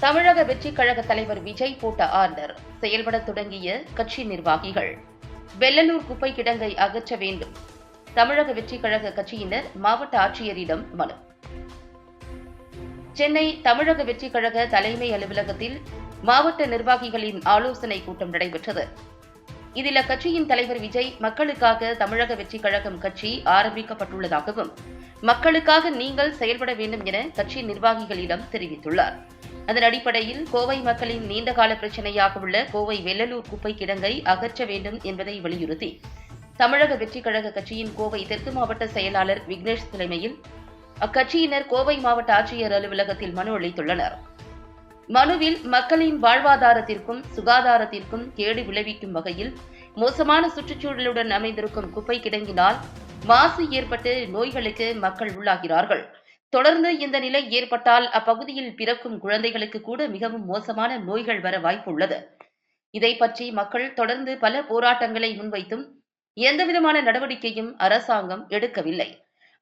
தமிழக வெற்றிக் கழக தலைவர் விஜய் போட்ட ஆர்டர் செயல்பட தொடங்கிய கட்சி நிர்வாகிகள். வெள்ளலூர் குப்பை கிடங்கை அகற்ற வேண்டும். தமிழக வெற்றிக் கழக கட்சியினர் மாவட்ட ஆட்சியரிடம் மனு. சென்னை தமிழக வெற்றிக் கழக தலைமை அலுவலகத்தில் மாவட்ட நிர்வாகிகளின் ஆலோசனை கூட்டம் நடைபெற்றது. இதில் அக்கட்சியின் தலைவர் விஜய் மக்களுக்காக தமிழக வெற்றிக் கழகம் கட்சி ஆரம்பிக்கப்பட்டுள்ளதாகவும் மக்களுக்காக நீங்கள் செயல்பட வேண்டும் என கட்சி நிர்வாகிகளிடம் தெரிவித்துள்ளார். அதன் அடிப்படையில் கோவை மக்களின் நீண்டகால பிரச்சனையாக உள்ள கோவை வெள்ளலூர் குப்பை கிடங்கை அகற்ற வேண்டும் என்பதை வலியுறுத்தி தமிழக வெற்றிக் கழக கட்சியின் கோவை தெற்கு மாவட்ட செயலாளர் விக்னேஷ் தலைமையில் அக்கட்சியினர் கோவை மாவட்ட ஆட்சியர் அலுவலகத்தில் மனு அளித்துள்ளனர். மனுவில் மக்களின் வாழ்வாதாரத்திற்கும் சுகாதாரத்திற்கும் கேடு விளைவிக்கும் வகையில் மோசமான சுற்றுச்சூழலுடன் அமைந்திருக்கும் குப்பை கிடங்கினால் மாசு ஏற்பட்டு நோய்களுக்கு மக்கள் உள்ளாகிறார்கள். தொடர்ந்து இந்த நிலை ஏற்பட்டால் அப்பகுதியில் பிறக்கும் குழந்தைகளுக்கு கூட மிகவும் மோசமான நோய்கள் வர வாய்ப்புள்ளது. இதை பற்றி மக்கள் தொடர்ந்து பல போராட்டங்களை முன்வைத்தும் எந்தவிதமான நடவடிக்கையும் அரசாங்கம் எடுக்கவில்லை.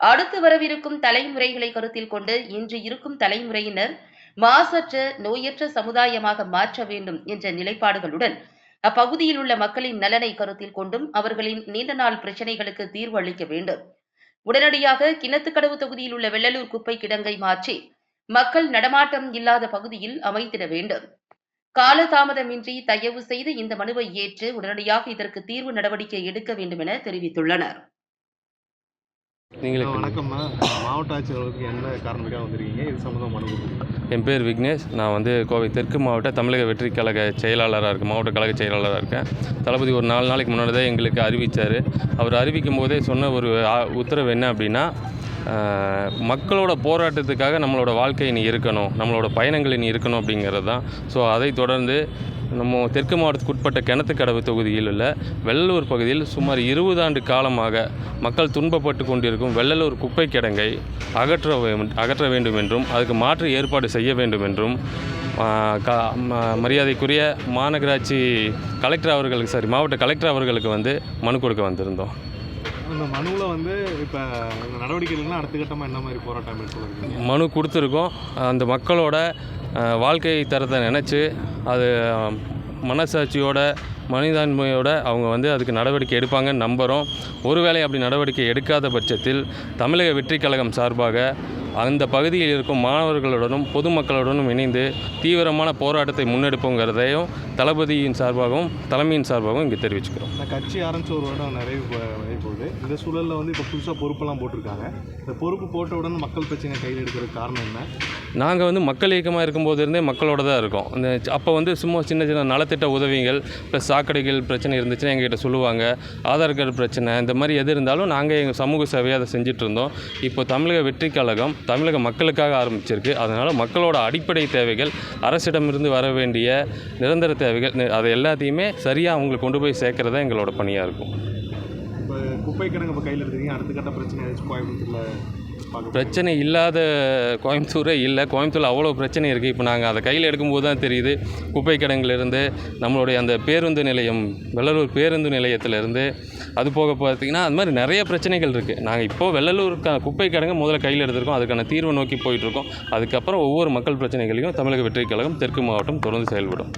அடுத்து வரவிருக்கும் தலைமுறைகளை கருத்தில் கொண்டு இன்று இருக்கும் தலைமுறையினர் மாசற்ற நோயற்ற சமுதாயமாக மாற்ற வேண்டும் என்ற நிலைப்பாடுகளுடன் அப்பகுதியில் உள்ள மக்களின் நலனை கருத்தில் கொண்டும் அவர்களின் நீண்ட நாள் பிரச்சினைகளுக்கு தீர்வு அளிக்க வேண்டும். உடனடியாக கிணத்துக்கடவு தொகுதியில் உள்ள வெள்ளலூர் குப்பை கிடங்கை மாற்றி மக்கள் நடமாட்டம் இல்லாத பகுதியில் அமைத்திட வேண்டும். காலதாமதமின்றி தயவு செய்து இந்த மனுவை ஏற்று உடனடியாக இதற்கு தீர்வு நடவடிக்கை எடுக்க வேண்டும் என தெரிவித்துள்ளனர். வணக்கம்மா. மாவட்ட ஆட்சியர்களுக்கு என்ன காரணத்துக்காக வந்திருக்கீங்க? இது சம்மந்தமாக மனு கொடுத்துருக்கீங்க. என் பேர் விக்னேஷ். நான் வந்து கோவை தெற்கு மாவட்ட தமிழக வெற்றி கழக செயலாளராக இருக்கேன். மாவட்ட கழக செயலாளராக இருக்கேன். தளபதி ஒரு நாலு நாளைக்கு முன்னாடி தான் எங்களுக்கு அறிவித்தார் அவர் அறிவிக்கும் போதே சொன்ன ஒரு உத்தரவு என்ன அப்படின்னா மக்களோட போராட்டத்துக்காக நம்மளோட வாழ்க்கை இனி இருக்கணும் நம்மளோட பயணங்கள் இனி இருக்கணும் அப்படிங்கிறது தான். ஸோ அதை தொடர்ந்து நம்ம தெற்கு மாவட்டத்துக்கு உட்பட்ட கிணத்துக்கடவு தொகுதியில் உள்ள வெள்ளலூர் பகுதியில் சுமார் இருபது ஆண்டு காலமாக மக்கள் துன்பப்பட்டு கொண்டிருக்கும் வெள்ளலூர் குப்பை கிடங்கை அகற்ற அகற்ற வேண்டும் என்றும் அதுக்கு மாற்று ஏற்பாடு செய்ய வேண்டும் என்றும் ம- மரியாதைக்குரிய மாநகராட்சி கலெக்டர் அவர்களுக்கு சாரி மாவட்ட கலெக்டர் அவர்களுக்கு வந்து மனு கொடுக்க வந்திருந்தோம். இந்த மனுவில் வந்து இப்போ நடவடிக்கை இல்லைன்னா அடுத்த கட்டமாக என்ன மாதிரி போராட்டம் மேற்கொள்ளுறீங்க மனு கொடுத்துருக்கோம். அந்த மக்களோட வாழ்க்கை தரத்தை நினச்சி அது மனசாட்சியோட மனிதாண்மையோட அவங்க வந்து அதுக்கு நடவடிக்கை எடுப்பாங்கன்னு நம்புகிறோம் ஒருவேளை அப்படி நடவடிக்கை எடுக்காத பட்சத்தில் தமிழக வெற்றி கழகம் சார்பாக அந்த பகுதியில் இருக்கும் மாணவர்களுடனும் பொதுமக்களுடனும் இணைந்து தீவிரமான போராட்டத்தை முன்னெடுப்போங்கிறதையும் தளபதியின் சார்பாகவும் தலைமையின் சார்பாகவும் இங்கே தெரிவிச்சுக்கிறோம். இந்த கட்சி ஆரம்பிச்ச ஒரு வருடம் நிறைவு போகுது. இந்த சூழலில் வந்து இப்போ புதுசாக பொறுப்பெல்லாம் போட்டிருக்காங்க. இந்த பொறுப்பு போட்ட உடனே மக்கள் பிரச்சனை கையில் எடுக்கிறதுக்கு காரணம் என்ன? நாங்கள் வந்து மக்கள் இயக்கமாக இருக்கும்போது இருந்தே மக்களோட தான் இருக்கோம். இந்த அப்போ வந்து சும்மா சின்ன சின்ன நலத்திட்ட உதவிகள் ப்ளஸ் சாக்கடைகள் பிரச்சனை இருந்துச்சுன்னா எங்ககிட்ட சொல்லுவாங்க. ஆதார் கார்டு பிரச்சனை இந்த மாதிரி எது இருந்தாலும் நாங்கள் எங்கள் சமூக சேவையை அதை செஞ்சுட்டு இருந்தோம். இப்போ தமிழக வெற்றி கழகம் தமிழக மக்களுக்காக ஆரம்பிச்சிருக்கு. அதனால் மக்களோட அடிப்படை தேவைகள் அரசிடமிருந்து வர வேண்டிய நிரந்தர தேவைகள் அதை எல்லாத்தையுமே சரியாக அவங்களுக்கு கொண்டு போய் சேர்க்குறதா எங்களோட பணியாக இருக்கும். இப்போ குப்பை கிடங்கு இப்போ கையில் எடுத்துக்கிங்க அடுத்த கட்ட பிரச்சனை ஏதாச்சும் கோயம்புத்தூரில் பிரச்சனை இல்லாத கோயம்புத்தூரே இல்லை. கோயம்புத்தூரில் அவ்வளோ பிரச்சனை இருக்குது இப்போ நாங்கள் அதை கையில் எடுக்கும்போது தான் தெரியுது. குப்பை கிடங்குலேருந்து நம்மளுடைய அந்த பேருந்து நிலையம் வெள்ளலூர் பேருந்து நிலையத்திலேருந்து அது போக பார்த்தீங்கன்னா அது மாதிரி நிறைய பிரச்சனைகள் இருக்குது நாங்கள் இப்போது வெள்ளலூர் க- குப்பை கிடங்கு முதல்ல கையில் எடுத்திருக்கோம். அதுக்கான தீர்வை நோக்கி போயிட்டுருக்கோம் அதுக்கப்புறம் ஒவ்வொரு மக்கள் பிரச்சனைகளையும் தமிழக வெற்றிக் கழகம் தெற்கு மாவட்டம் தொடர்ந்து செயல்படும்.